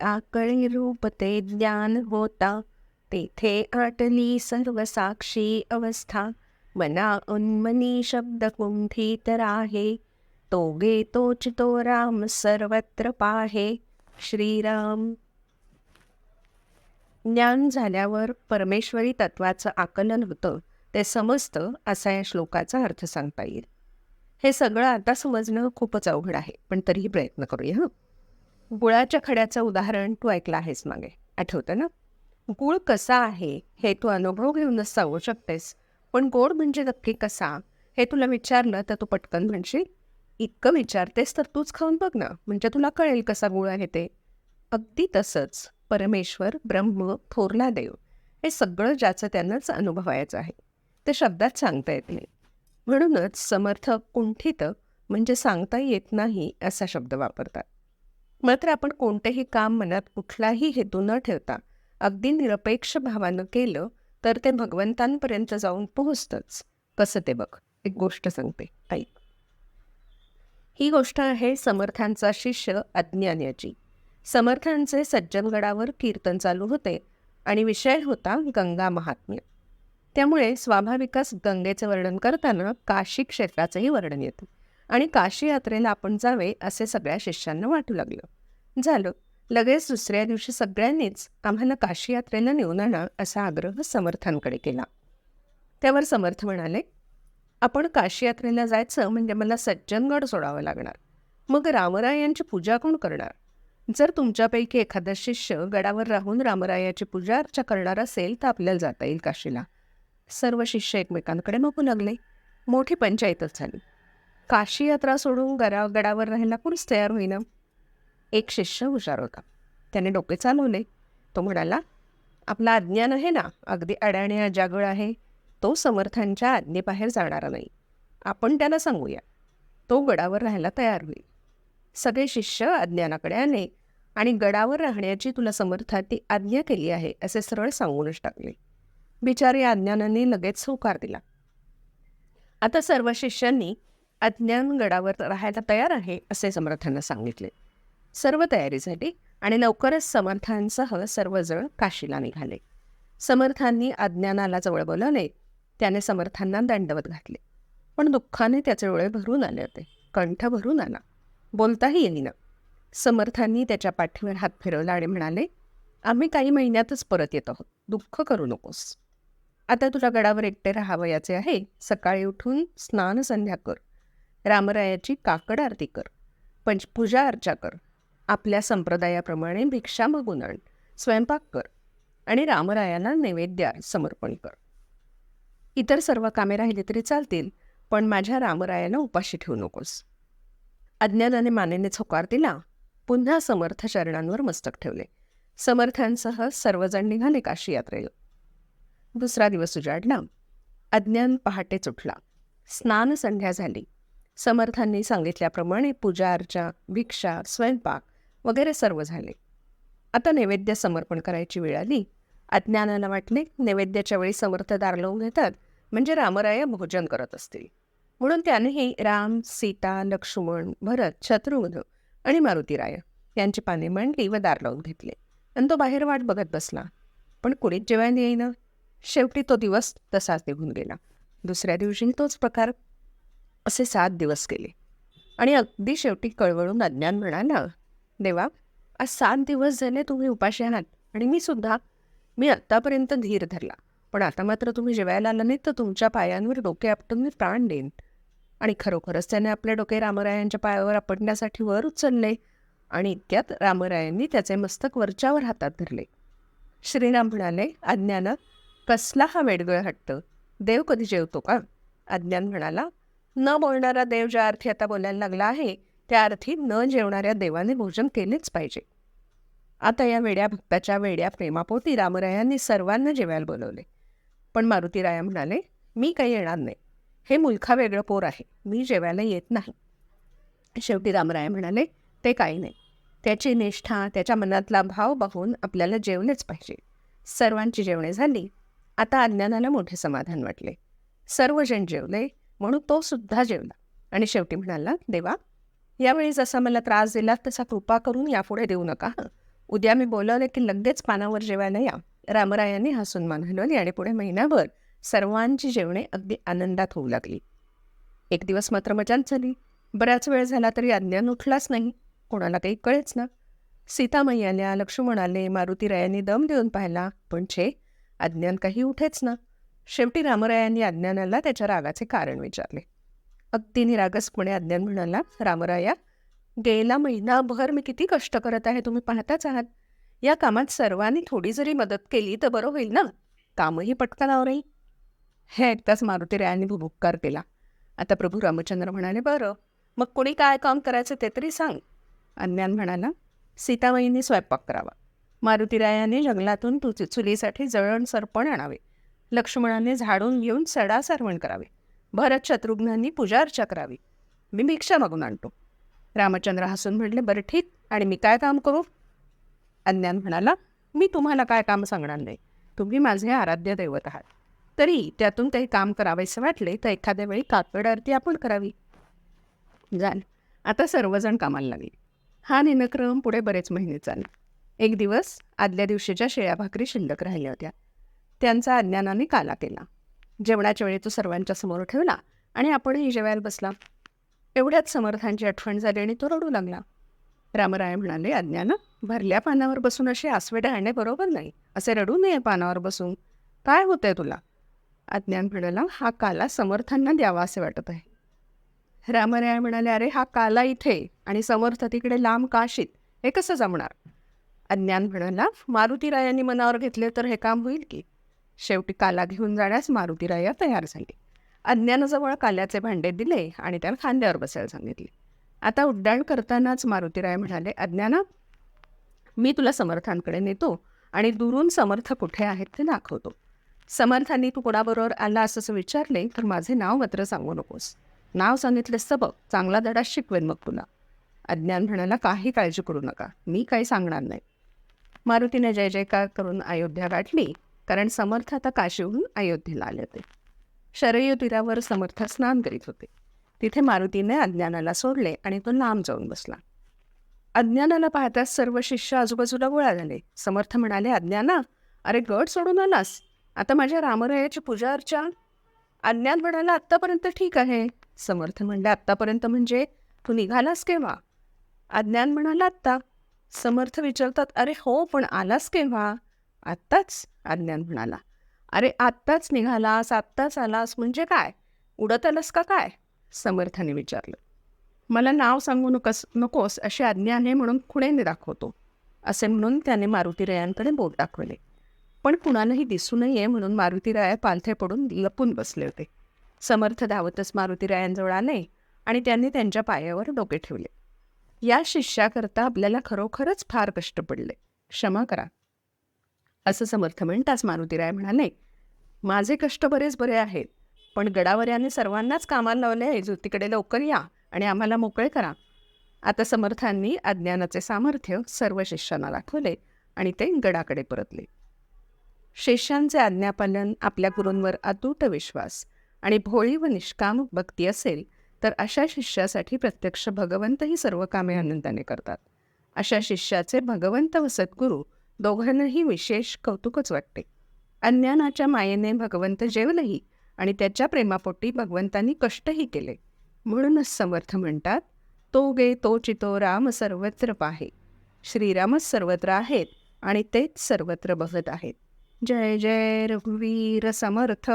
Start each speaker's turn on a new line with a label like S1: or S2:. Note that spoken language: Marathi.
S1: आकळे रूप ते ज्ञान होता तेथे आटली सर्व साक्षी अवस्था. मना उन्मनी शब्द कुंठित राहे तो गे तोच तो राम सर्वत्र पाहे. श्रीराम. ज्ञान झाल्यावर परमेश्वरी तत्वाचं आकलन होतं ते समजतं असा या श्लोकाचा अर्थ सांगता येईल. हे सगळं आता समजणं खूपच अवघड आहे पण तरीही प्रयत्न करूया हं. गुळाच्या खड्याचं उदाहरण तू ऐकलं आहेस मागे. आठवतं ना? गुळ कसा आहे हे तू अनुभव घेऊनच सांगू शकतेस. पण गोड म्हणजे नक्की कसा? हे तुला विचारलं तर तू पटकन म्हणशील? इतकं विचारतेस तर तूच खाऊन बघ ना. म्हणजे तुला कळेल कसा गुळ आहे ते. अगदी तसंच. परमेश्वर ब्रह्म थोरला देव हे सगळं ज्याचं त्यांनाच अनुभवायचं आहे. ते शब्दात सांगता येत नाही. म्हणूनच समर्थ कुंठित म्हणजे सांगता येत नाही असा शब्द वापरतात. मात्र आपण कोणतेही काम मनात कुठलाही हेतू न ठेवता अगदी निरपेक्ष भावानं केलं तर ते भगवंतांपर्यंत जाऊन पोहोचतंच. कसं ते बघ? एक गोष्ट सांगते. ऐक. ही गोष्ट आहे समर्थांचा शिष्य अज्ञान याची समर्थांचे सज्जनगडावर कीर्तन चालू होते आणि विषय होता गंगा महात्म्य. त्यामुळे स्वाभाविकच गंगेचं वर्णन करताना काशी क्षेत्राचंही वर्णन येतं. आणि काशी यात्रेला आपण जावे असे सगळ्या शिष्यांना वाटू लागलं. झालं. लगेच दुसऱ्या दिवशी सगळ्यांनीच आम्हाला काशी यात्रेला नेऊन आणा असा आग्रह समर्थांकडे केला. त्यावर समर्थ म्हणाले आपण काशी यात्रेला जायचं म्हणजे मला सज्जनगड सोडावं लागणार. मग रामरायांची पूजा कोण करणार? जर तुमच्यापैकी एखादा शिष्य गडावर राहून रामरायाची पूजा अर्चा करणार असेल तर आपल्याला जाता येईल काशीला. सर्व शिष्य एकमेकांकडे बघू लागले. मोठी पंचायतच झाली. काशी यात्रा सोडून गरा गडावर राहायला कोणीच तयार होईना. एक शिष्य हुशार होता. त्याने डोके चालवले. तो म्हणाला आपला अज्ञान आहे ना अगदी अडाणी अजागळ आहे. तो समर्थांच्या आज्ञेबाहेर जाणारा नाही. आपण त्याला सांगूया. तो गडावर राहायला तयार होईल. सगळे शिष्य अज्ञानाकडे आले आणि गडावर राहण्याची तुला समर्थाती आज्ञा केली आहे असे सरळ सांगूनच टाकले. बिचारी अज्ञानाने लगेच होकार दिला. आता सर्व शिष्यांनी अज्ञान गडावर राहायला तयार आहे असे समर्थांना सांगितले. सर्व तयारी झाली आणि लवकरच समर्थांसह सर्वजण काशीला निघाले. समर्थांनी अज्ञानाला जवळ बोलावले. त्याने समर्थांना दंडवत घातले. पण दुःखाने त्याचे डोळे भरून आले होते. कंठ भरून आला. बोलताही येईना. समर्थांनी त्याच्या पाठीवर हात फिरवला आणि म्हणाले आम्ही काही महिन्यातच परत येत आहोत. दुःख करू नकोस. आता तुला गडावर एकटे राहावयाचे आहे. सकाळी उठून स्नान संध्या कर. रामरायाची काकड आरती कर पंच पूजा अर्चा कर. आपल्या संप्रदायाप्रमाणे भिक्षा मागून आण स्वयंपाक कर आणि रामरायाला नैवेद्य समर्पण कर. इतर सर्व कामे राहिली तरी चालतील पण माझ्या रामरायाला उपाशी ठेवू नकोस. अज्ञानाने मानेने होकार दिला पुन्हा समर्थ चरणांवर मस्तक ठेवले. समर्थांसह सर्वजण निघाले काशी यात्रेला. दुसरा दिवस उजाडला. अज्ञान पहाटेच उठला स्नान संध्या झाली. समर्थांनी सांगितल्याप्रमाणे पूजा अर्चा भिक्षा स्वयंपाक वगैरे सर्व झाले. आता नैवेद्य समर्पण करायची वेळ आली. अज्ञानाला वाटले नैवेद्याच्या वेळी समर्थ दार लावून घेतात म्हणजे रामराय भोजन करत असतील. म्हणून त्यानेही राम सीता लक्ष्मण भरत शत्रुघ्न आणि मारुतीराय यांची पाने मांडली व दार लावून घेतले. आणि तो बाहेर वाट बघत बसला. पण कुणीच जेवायला येईना. शेवटी तो दिवस तसाच निघून गेला. दुसऱ्या दिवशी तोच प्रकार असे सात दिवस गेले आणि अगदी शेवटी कळवळून अज्ञान म्हणाला देवा आज सात दिवस झाले तुम्ही उपाशी आहात आणि मी सुद्धा मी आत्तापर्यंत धीर धरला. पण आता मात्र तुम्ही जेवायला आला नाही तर तुमच्या पायांवर डोके आपटून मी प्राण देईन. आणि खरोखरच त्याने आपले डोके रामरायांच्या पायावर आपटण्यासाठी वर उचलले आणि इतक्यात रामरायांनी त्याचे मस्तक वरच्यावर हातात धरले. श्रीराम म्हणाले अज्ञानं कसला हा वेडगळ हट्ट? देव कधी जेवतो का? अज्ञान म्हणाला न बोलणारा देव ज्या अर्थी आता बोलायला लागला आहे त्या अर्थी न जेवणाऱ्या देवाने भोजन केलेच पाहिजे. आता या वेड्या भक्ताच्या वेड्या प्रेमापोटी रामरायांनी सर्वांना जेवायला बोलवले. पण मारुतीराया म्हणाले मी काही येणार नाही. हे मुलखा वेगळं पोर आहे. मी जेवायला येत नाही. शेवटी रामराय म्हणाले ते काही नाही. त्याची निष्ठा त्याच्या मनातला भाव बघून आपल्याला जेवलेच पाहिजे. सर्वांची जेवणे झाली. आता अज्ञानाला मोठे समाधान वाटले. सर्वजण जेवले. म्हणून तो सुद्धा जेवला. आणि शेवटी म्हणाला देवा यावेळी जसा मला त्रास दिला तसा कृपा करून यापुढे देऊ नका उद्या मी बोलवले की लगेच पानावर जेवायला या. रामरायांनी हसून मान हलवली आणि पुढे महिनाभर सर्वांची जेवणे अगदी आनंदात होऊ लागली. एक दिवस मात्र मजाच झाली. बराच वेळ झाला तरी अज्ञान उठलाच नाही. कोणाला काही कळेच ना. सीतामाई आल्या लक्ष्मण आले मारुतीरायांनी दम देऊन पाहिला पण छे अज्ञान काही उठेच ना. शेवटी रामरायांनी अज्ञानाला त्याच्या रागाचे कारण विचारले. अगदी निरागसपणे अज्ञान म्हणाला रामराया गेला महिनाभर मी किती कष्ट करत आहे तुम्ही पाहताच आहात. या कामात सर्वांनी थोडी जरी मदत केली तर बरं होईल ना? कामही पटकन आवरेल. हे ऐकताच मारुतीरायांनी भुभुक्कार केला. आता प्रभू रामचंद्र म्हणाले बरं मग कोणी काय काम करायचं ते तरी सांग. अज्ञान म्हणाला सीतामाईंनी स्वयंपाक करावा. मारुतीरायाने जंगलातून चुलीसाठी जळण सरपण आणावे. लक्ष्मणाने झाडून घेऊन सडा सारवण करावे. भरत शत्रुघ्नांनी पूजा अर्चा करावी. मी भिक्षा मागून आणतो. रामचंद्र हसून म्हटले बरं ठीक आणि मी काय काम करू? अज्ञान म्हणाला मी तुम्हाला काय काम सांगणार नाही. तुम्ही माझे आराध्य दैवत आहात. तरी त्यातून काही काम करावेसे वाटले तर एखाद्या वेळी कातवड आरती आपण करावी. जाण आता सर्वजण कामाला लागले. हा निनक्रम पुढे बरेच महिने चालला. एक दिवस आदल्या दिवशीच्या शेळ्या भाकरी शिल्लक राहिल्या होत्या. त्यांचा अज्ञानाने काला केला. जेवणाच्या वेळी तो सर्वांच्या समोर ठेवला आणि आपणही जेवायला बसला. एवढ्याच समर्थांची आठवण झाली आणि तो रडू लागला. रामराय म्हणाले अज्ञान भरल्या पानावर बसून असे आसवे ढाळणे बरोबर नाही. असे रडू नये पानावर बसून. काय होतंय तुला? अज्ञान म्हणाला हा काला समर्थांना द्यावा असे वाटत आहे. रामराय म्हणाले अरे हा काला इथे आणि समर्थ तिकडे लांब काशीत हे कसं जमणार? अज्ञान म्हणाला मारुतीरायांनी मनावर घेतले तर हे काम होईल की? शेवटी काला घेऊन जाण्यास मारुतीराया तयार झाली. अज्ञानाजवळ काल्याचे भांडे दिले आणि त्याला खांद्यावर बसायला सांगितले. आता उड्डाण करतानाच मारुतीराय म्हणाले अज्ञाना मी तुला समर्थांकडे नेतो आणि दुरून समर्थ कुठे आहेत ते दाखवतो. समर्थांनी तू कोणाबरोबर आला असं विचारले तर माझे नाव मात्र सांगू नकोस. नाव सांगितलेस तर बघ चांगला धडा शिकवेन मग तुला अज्ञान म्हणाला काही काळजी करू नका मी काही सांगणार नाही. मारुतीने जय जयकार करून अयोध्या गाठली. कारण समर्थ आता काशीहून अयोध्येला आले होते. शरयू तीरावर समर्थ स्नान करीत होते. तिथे मारुतीने अज्ञानाला सोडले आणि तो लांब जाऊन बसला. अज्ञानाला पाहताच सर्व शिष्य आजूबाजूला गोळा झाले. समर्थ म्हणाले अज्ञाना अरे गड सोडून आलास? आता माझ्या रामरायाची पूजा अर्चा. अज्ञान म्हणाला आत्तापर्यंत ठीक आहे. समर्थ म्हणले आत्तापर्यंत म्हणजे? तू निघालास केव्हा? अज्ञान म्हणाला आत्ता. समर्थ विचारतात अरे हो पण आलास केव्हा? आत्ताच आज्ञान म्हणाला. अरे आत्ताच निघालास आत्ताच आलास म्हणजे काय? उडत आलास का काय? समर्थाने विचारलं. मला नाव सांगू नकस नकोस अशी आज्ञा आहे म्हणून खुणेने दाखवतो असे म्हणून त्याने मारुतीरायांकडे बोट दाखवले. पण कुणालाही दिसू नये म्हणून मारुतीराया पालथे पडून लपून बसले होते. समर्थ धावतच मारुतीरायांजवळ आले आणि त्यांनी त्यांच्या पायावर डोके ठेवले. या शिष्याकरता आपल्याला खरोखरच फार कष्ट पडले. क्षमा करा. असं समर्थ म्हणताच मारुतीराय म्हणाले माझे कष्ट बरेच बरे आहेत पण गडावऱ्याने सर्वांनाच कामाला लावले आहे. जो तिकडे लवकर या आणि आम्हाला मोकळे करा. आता समर्थांनी अज्ञानाचे सामर्थ्य सर्व शिष्यांना दाखवले आणि ते गडाकडे परतले. शिष्यांचे आज्ञापालन आपल्या गुरूंवर अतूट विश्वास आणि भोळी व निष्काम भक्ती असेल तर अशा शिष्यासाठी प्रत्यक्ष भगवंतही सर्व कामे आनंदाने करतात. अशा शिष्याचे भगवंत व सद्गुरू दोघांनाही विशेष कौतुकच वाटते. अज्ञानाच्या मायेने भगवंत जेवलही आणि त्याच्या प्रेमापोटी भगवंतांनी कष्टही केले. म्हणूनच समर्थ म्हणतात तो गे तो चितो राम सर्वत्र पाहे. श्रीरामच सर्वत्र आहेत आणि तेच सर्वत्र बघत आहेत. जय जय रघुवीर समर्थ.